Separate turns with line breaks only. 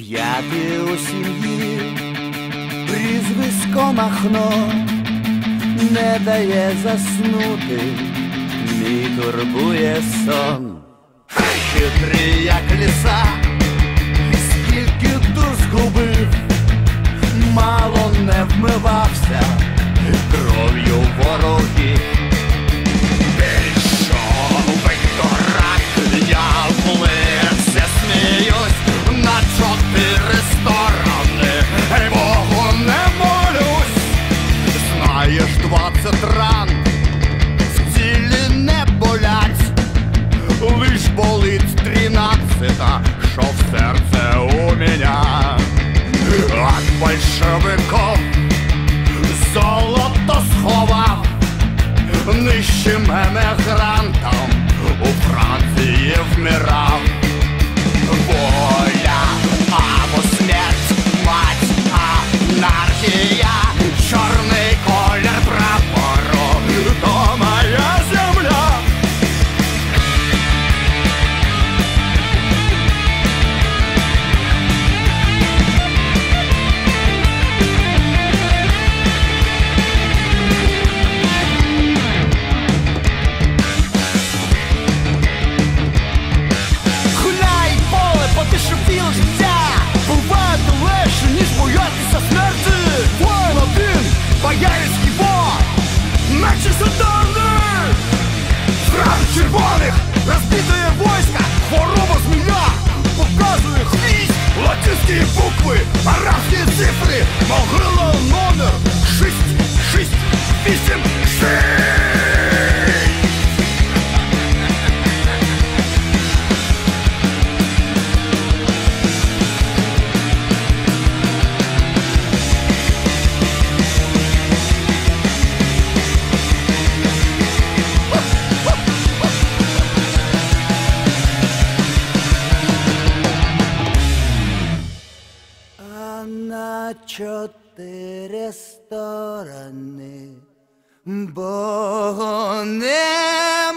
П'ятий у сім'ї, прізвисько Махно не дає заснути, мій турбує сон. Хитрий, як ліса, тринадцята, що в сердце у меня. От большевиков золото сховав, нищим емігрантом у Франції вмирав. Наче сатани Франк червоних розбитає войска Хвороба змія показує хвіст. Латинські букви, арабські цифри Могила номер шість, на чотири сторони. Бо нема